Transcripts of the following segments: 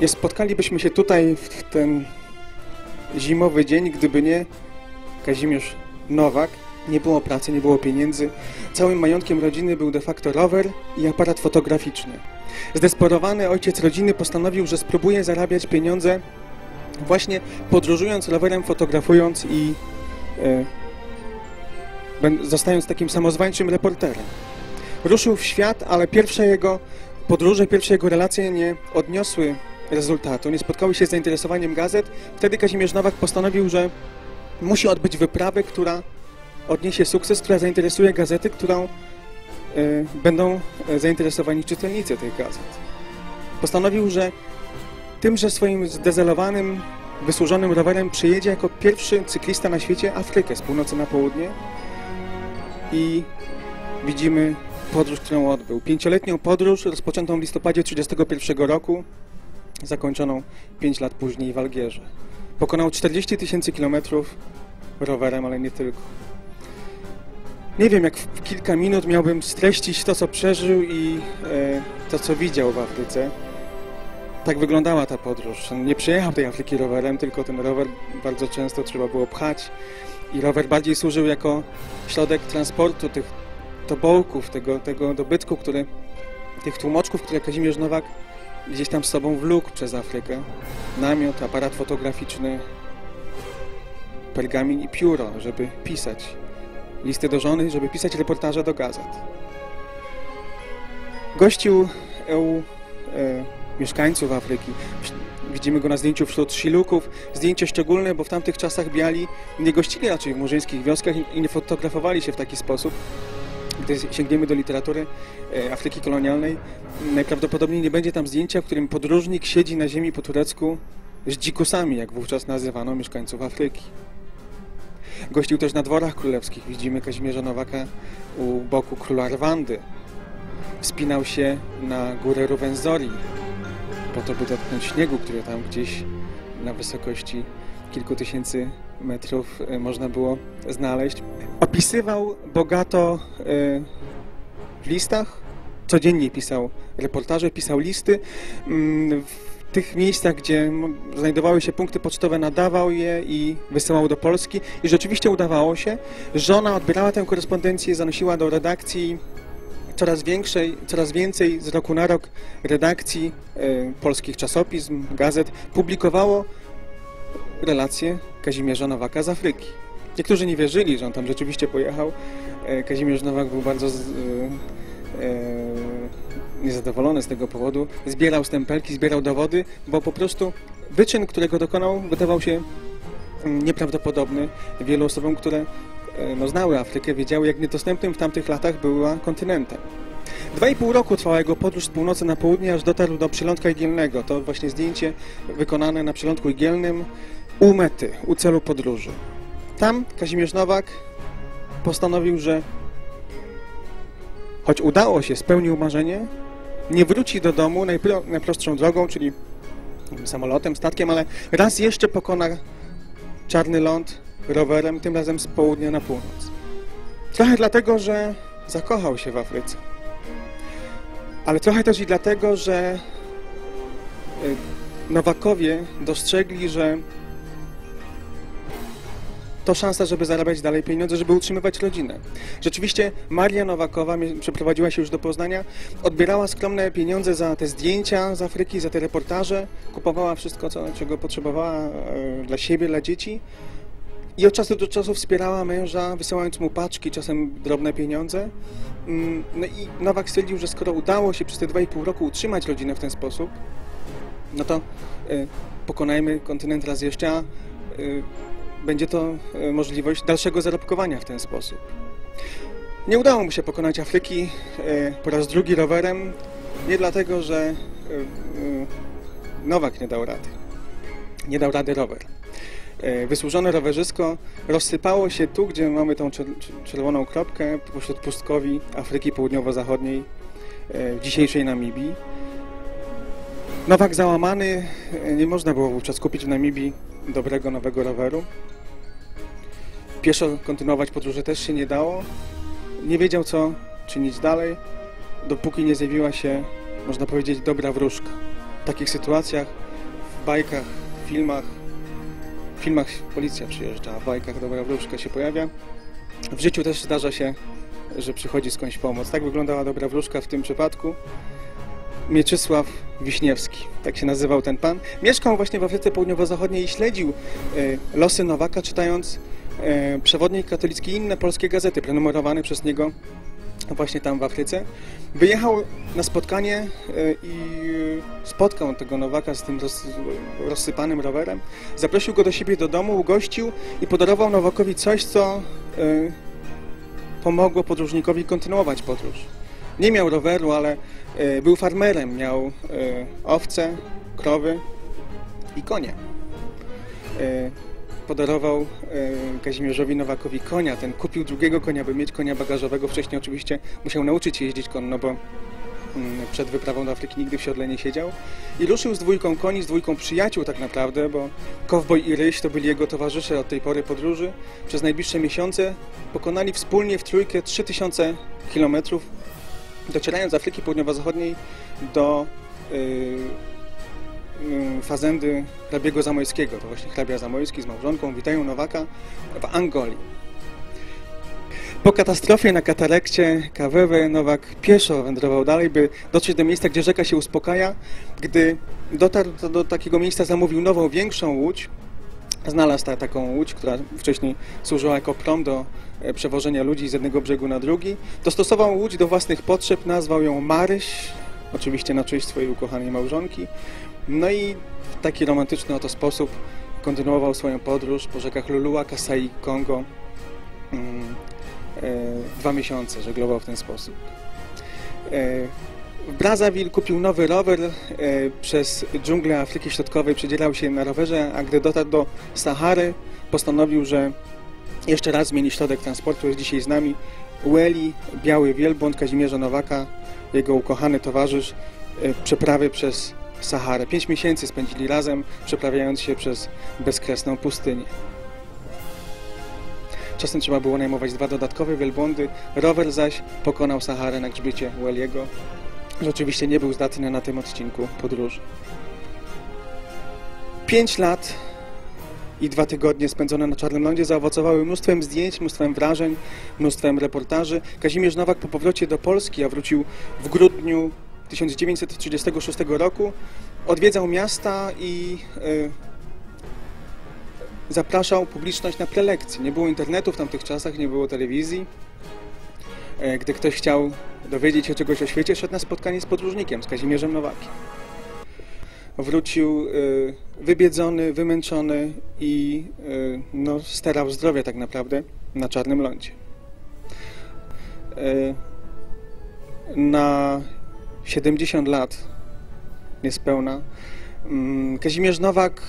Nie spotkalibyśmy się tutaj w ten zimowy dzień, gdyby nie Kazimierz Nowak. Nie było pracy, nie było pieniędzy. Całym majątkiem rodziny był de facto rower i aparat fotograficzny. Zdesperowany ojciec rodziny postanowił, że spróbuje zarabiać pieniądze właśnie podróżując rowerem, fotografując i e, zostając takim samozwańczym reporterem. Ruszył w świat, ale pierwsze jego podróże, pierwsze jego relacje nie odniosły rezultatu, nie spotkały się z zainteresowaniem gazet. Wtedy Kazimierz Nowak postanowił, że musi odbyć wyprawę, która odniesie sukces, która zainteresuje gazety, którą e, będą e, zainteresowani czytelnicy tych gazet. Postanowił, że tymże swoim zdezelowanym, wysłużonym rowerem przyjedzie jako pierwszy cyklista na świecie Afrykę z północy na południe i widzimy podróż, którą odbył. Pięcioletnią podróż rozpoczętą w listopadzie 1931 roku, zakończoną 5 lat później w Algierze. Pokonał 40 tysięcy kilometrów rowerem, ale nie tylko. Nie wiem, jak w kilka minut miałbym streścić to, co przeżył i e, to, co widział w Afryce. Tak wyglądała ta podróż. Nie przyjechał tej Afryki rowerem, tylko ten rower bardzo często trzeba było pchać i rower bardziej służył jako środek transportu tych tobołków, tego, tego dobytku, który, tych tłumoczków, które Kazimierz Nowak gdzieś tam z sobą wlókł przez Afrykę. Namiot, aparat fotograficzny, pergamin i pióro, żeby pisać listy do żony, żeby pisać reportaże do gazet. Gościł EU e, mieszkańców Afryki. Widzimy go na zdjęciu wśród Siluków. Zdjęcie szczególne, bo w tamtych czasach biali nie gościli raczej w murzyńskich wioskach i- i nie fotografowali się w taki sposób. Gdy sięgniemy do literatury e, Afryki kolonialnej, najprawdopodobniej nie będzie tam zdjęcia, w którym podróżnik siedzi na ziemi po turecku z dzikusami, jak wówczas nazywano mieszkańców Afryki. Gościł też na dworach królewskich. Widzimy Kazimierza Nowaka u boku króla Rwandy. Wspinał się na górę Ruwenzori po to, by dotknąć śniegu, który tam gdzieś na wysokości kilku tysięcy metrów e, można było znaleźć. Opisywał bogato e, w listach, codziennie pisał reportaże, pisał listy. Mm, W tych miejscach, gdzie znajdowały się punkty pocztowe, nadawał je i wysyłał do Polski. I rzeczywiście udawało się. Żona odbierała tę korespondencję, zanosiła do redakcji coraz większej, coraz więcej z roku na rok redakcji e, polskich czasopism, gazet publikowało relacje Kazimierza Nowaka z Afryki. Niektórzy nie wierzyli, że on tam rzeczywiście pojechał. E, Kazimierz Nowak był bardzo z, e, e, niezadowolony z tego powodu. Zbierał stempelki, zbierał dowody, bo po prostu wyczyn, którego dokonał, wydawał się mm, nieprawdopodobny wielu osobom, które e, no, znały Afrykę, wiedziały, jak niedostępnym w tamtych latach była kontynentem. Dwa i pół roku trwała jego podróż z północy na południe, aż dotarł do przylądka igielnego. To właśnie zdjęcie wykonane na przylądku igielnym u mety, u celu podróży. Tam Kazimierz Nowak postanowił, że choć udało się, spełnił marzenie, nie wróci do domu najpro, najprostszą drogą, czyli samolotem, statkiem, ale raz jeszcze pokona czarny ląd rowerem, tym razem z południa na północ. Trochę dlatego, że zakochał się w Afryce. Ale trochę też i dlatego, że y, Nowakowie dostrzegli, że to szansa, żeby zarabiać dalej pieniądze, żeby utrzymywać rodzinę. Rzeczywiście Maria Nowakowa przeprowadziła się już do Poznania, odbierała skromne pieniądze za te zdjęcia z Afryki, za te reportaże, kupowała wszystko, co, czego potrzebowała e, dla siebie, dla dzieci i od czasu do czasu wspierała męża, wysyłając mu paczki, czasem drobne pieniądze. Mm, No i Nowak stwierdził, że skoro udało się przez te 2,5 roku utrzymać rodzinę w ten sposób, no to y, pokonajmy kontynent raz jeszcze, y, będzie to y, możliwość dalszego zarobkowania w ten sposób. Nie udało mu się pokonać Afryki y, po raz drugi rowerem, nie dlatego, że y, Nowak nie dał rady. Nie dał rady rower. Wysłużone rowerzysko rozsypało się tu, gdzie mamy tą czer- czerwoną kropkę pośród pustkowi Afryki Południowo-Zachodniej w dzisiejszej Namibii. Nowak załamany, nie można było wówczas kupić w Namibii dobrego nowego roweru. Pieszo kontynuować podróże też się nie dało. Nie wiedział, co czynić dalej, dopóki nie zjawiła się, można powiedzieć, dobra wróżka. W takich sytuacjach bajkach, filmach. W filmach policja przyjeżdża, a w bajkach dobra wróżka się pojawia. W życiu też zdarza się, że przychodzi skądś pomoc. Tak wyglądała dobra wróżka w tym przypadku. Mieczysław Wiśniewski, tak się nazywał ten pan. Mieszkał właśnie w Afryce Południowo-Zachodniej i śledził e, losy Nowaka, czytając e, przewodnik katolicki i inne polskie gazety prenumerowane przez niego właśnie tam w Afryce. Wyjechał na spotkanie e, i spotkał tego Nowaka z tym roz, rozsypanym rowerem. Zaprosił go do siebie do domu, ugościł i podarował Nowakowi coś, co pomogło podróżnikowi kontynuować podróż. Nie miał roweru, ale e, był farmerem, miał e, owce, krowy i konie. E, Podarował Kazimierzowi Nowakowi konia. Ten kupił drugiego konia, by mieć konia bagażowego. Wcześniej oczywiście musiał nauczyć się jeździć konno, bo mm, przed wyprawą do Afryki nigdy w siodle nie siedział. I ruszył z dwójką koni, z dwójką przyjaciół tak naprawdę, bo Kowboj i Ryś to byli jego towarzysze od tej pory podróży. Przez najbliższe miesiące pokonali wspólnie w trójkę 3000 kilometrów docierając z Afryki Południowo-Zachodniej do y, y, fazendy hrabiego Zamojskiego. To właśnie hrabia Zamojski z małżonką witają Nowaka w Angolii. Po katastrofie na katarekcie Kawewe Nowak pieszo wędrował dalej, by dotrzeć do miejsca, gdzie rzeka się uspokaja. Gdy dotarł do, do takiego miejsca, zamówił nową, większą łódź. Znalazł ta, taką łódź, która wcześniej służyła jako prom do e, przewożenia ludzi z jednego brzegu na drugi. Dostosował łódź do własnych potrzeb, nazwał ją Maryś, oczywiście na cześć swojej ukochanej małżonki. No i w taki romantyczny oto sposób kontynuował swoją podróż po rzekach Lulua, Kasai, Kongo. Mm, e, Dwa miesiące żeglował w ten sposób. Brazzaville kupił nowy rower, e, przez dżunglę Afryki Środkowej przedzierał się na rowerze, a gdy dotarł do Sahary, postanowił, że jeszcze raz zmieni środek transportu, jest dzisiaj z nami. Ueli, biały wielbłąd Kazimierza Nowaka, jego ukochany towarzysz, e, przeprawy przez Saharę. Pięć miesięcy spędzili razem, przeprawiając się przez bezkresną pustynię. Czasem trzeba było najmować dwa dodatkowe wielbłądy, rower zaś pokonał Saharę na grzbiecie Ueliego. Rzeczywiście nie był zdatny na tym odcinku podróży. Pięć lat i dwa tygodnie spędzone na Czarnym Lądzie zaowocowały mnóstwem zdjęć, mnóstwem wrażeń, mnóstwem reportaży. Kazimierz Nowak po powrocie do Polski, a wrócił w grudniu 1936 roku, odwiedzał miasta i y, zapraszał publiczność na prelekcje. Nie było internetu w tamtych czasach, nie było telewizji. E, Gdy ktoś chciał dowiedzieć się czegoś o świecie, szedł na spotkanie z podróżnikiem, z Kazimierzem Nowakiem. Wrócił y, wybiedzony, wymęczony i y, no, starał zdrowia tak naprawdę na Czarnym Lądzie. Na 70 lat niespełna mm, Kazimierz Nowak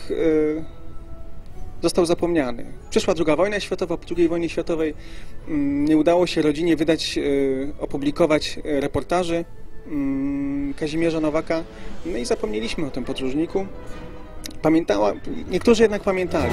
został zapomniany. Przyszła druga wojna światowa, po II wojnie światowej mm, nie udało się rodzinie wydać, y, opublikować y, reportaży mm, Kazimierza Nowaka, no i zapomnieliśmy o tym podróżniku. Pamiętała, niektórzy jednak pamiętali.